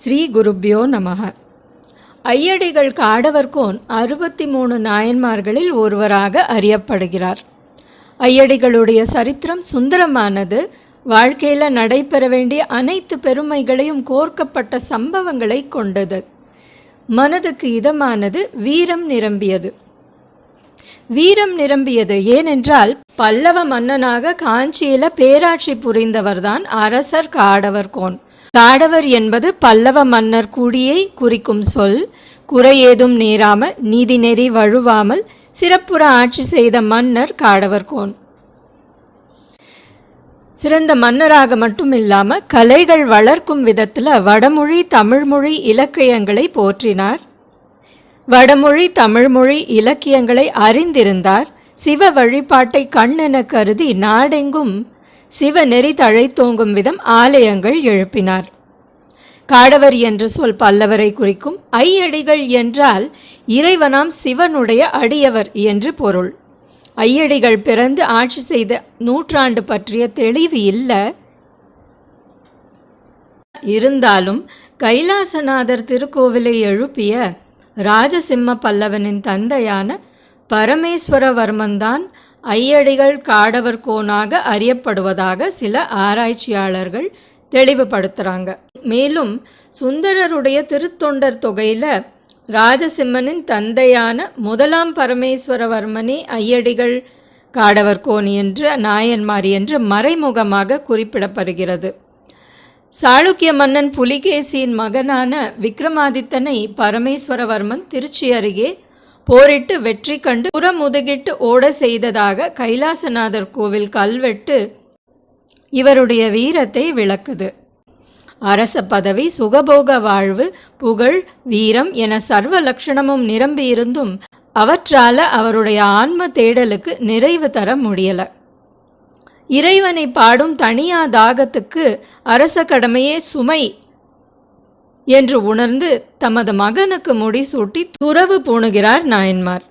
ஸ்ரீ குருப்யோ நமக. ஐயடிகள் காடவர்கோன் அறுபத்தி மூணு நாயன்மார்களில் ஒருவராக அறியப்படுகிறார். ஐயடிகளுடைய சரித்திரம் சுந்தரமானது. வாழ்க்கையில் நடைபெற வேண்டிய அனைத்து பெருமைகளையும் கோர்க்கப்பட்ட சம்பவங்களை கொண்டது. மனதுக்கு இதமானது வீரம் நிரம்பியது. வீரம் நிரம்பியது ஏனென்றால் பல்லவ மன்னனாக காஞ்சியில பேராட்சி புரிந்தவர்தான் அரசர் காடவர்கோன். காடவர் என்பது பல்லவ மன்னர் குடியை குறிக்கும் சொல். குறையேதும் நேராமல் நீதிநெறி வழுவாமல் சிறப்புற ஆட்சி செய்த மன்னர் காடவர்கோன் சிறந்த மன்னராக மட்டும் இல்லாம கலைகள் வளர்க்கும் விதத்துல வடமொழி தமிழ்மொழி இலக்கியங்களை போற்றினார். வடமொழி தமிழ்மொழி இலக்கியங்களை அறிந்திருந்தார். சிவ வழிபாட்டை கண்ணென கருதி நாடெங்கும் சிவ நெறி தழைத்தோங்கும் விதம் ஆலயங்கள் எழுப்பினார். காடவர் என்ற சொல் பல்லவரை குறிக்கும் ஐயடிகள் என்றால் இறைவனாம் சிவனுடைய அடியவர் என்று பொருள். ஐயடிகள் பிறந்து ஆட்சி செய்த நூற்றாண்டு பற்றிய தெளிவு இல்ல. இருந்தாலும் கைலாசநாதர் திருக்கோவிலை எழுப்பிய ராஜசிம்ம பல்லவனின் தந்தையான பரமேஸ்வரவர்மன்தான் ஐயடிகள் காடவர் கோனாக அறியப்படுவதாக சில ஆராய்ச்சியாளர்கள் தெளிவுபடுத்துறாங்க. மேலும் சுந்தரருடைய திருத்தொண்டர் தொகையில ராஜசிம்மனின் தந்தையான முதலாம் பரமேஸ்வரவர்மனே ஐயடிகள் காடவர் கோன் என்று நாயன்மார் என்று மறைமுகமாக குறிப்பிடப்படுகிறது. சாளுக்கிய மன்னன் புலிகேசியின் மகனான விக்ரமாதித்தனை பரமேஸ்வரவர்மன் திருச்சி அருகே போரிட்டு வெற்றி கண்டு புறமுதுகிட்டு ஓட செய்ததாக கைலாசநாதர் கோவில் கல்வெட்டு இவருடைய வீரத்தை விளக்குது. அரச பதவி சுகபோக வாழ்வு புகழ் வீரம் என சர்வ லட்சணமும் நிரம்பியிருந்தும் அவற்றால அவருடைய ஆன்ம தேடலுக்கு நிறைவு தர முடியல. இறைவனை பாடும் தனியா தாகத்துக்கு அரச கடமையே சுமை என்று உணர்ந்து தமது மகனுக்கு முடிசூட்டி துறவு பூணுகிறார் நாயன்மார்.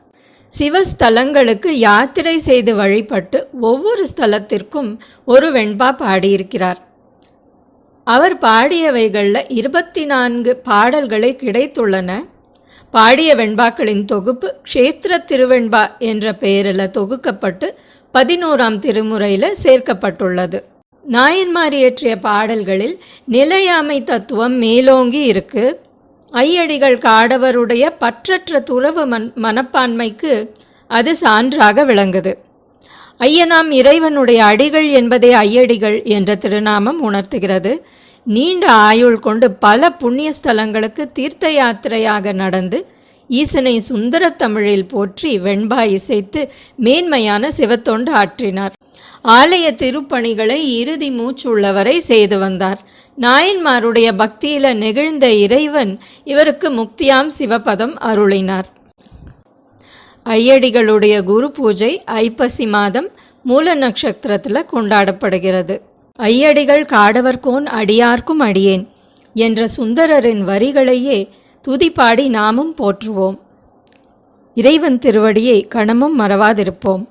சிவஸ்தலங்களுக்கு யாத்திரை செய்து வழிபட்டு ஒவ்வொரு ஸ்தலத்திற்கும் ஒரு வெண்பா பாடியிருக்கிறார். அவர் பாடியவைகளில் இருபத்தி நான்கு பாடல்களை கிடைத்துள்ளன. பாடிய வெண்பாக்களின் தொகுப்பு க்ஷேத்திர திருவெண்பா என்ற பெயரில் தொகுக்கப்பட்டு பதினோராம் திருமுறையில் சேர்க்கப்பட்டுள்ளது. நாயன்மார் இயற்றிய பாடல்களில் நிலையாமை தத்துவம் மேலோங்கி இருக்கு. ஐயடிகள் காடவருடைய பற்றற்ற துறவு மன் மனப்பான்மைக்கு அது சான்றாக விளங்குது. ஐயனாம் இறைவனுடைய அடிகள் என்பதே ஐயடிகள் என்ற திருநாமம் உணர்த்துகிறது. நீண்ட ஆயுள் கொண்டு பல புண்ணிய ஸ்தலங்களுக்கு தீர்த்த யாத்திரையாக நடந்து ஈசனை சுந்தர தமிழில் போற்றி வெண்பா இசைத்து மேன்மையான சிவத்தொண்டு ஆற்றினார். ஆலய திருப்பணிகளை இறுதி மூச்சுள்ளவரை செய்து வந்தார். நாயன்மாருடைய பக்தியில நெகிழ்ந்த இறைவன் இவருக்கு முக்தியாம் சிவபதம் அருளினார். ஐயடிகளுடைய குரு பூஜை ஐப்பசி மாதம் மூல நட்சத்திரத்தில் கொண்டாடப்படுகிறது. ஐயடிகள் காடவர்கோன் அடியார்க்கும் அடியேன் என்ற சுந்தரரின் வரிகளையே துதிப்பாடி நாமும் போற்றுவோம். இறைவன் திருவடியை கணமும் மறவாதிருப்போம்.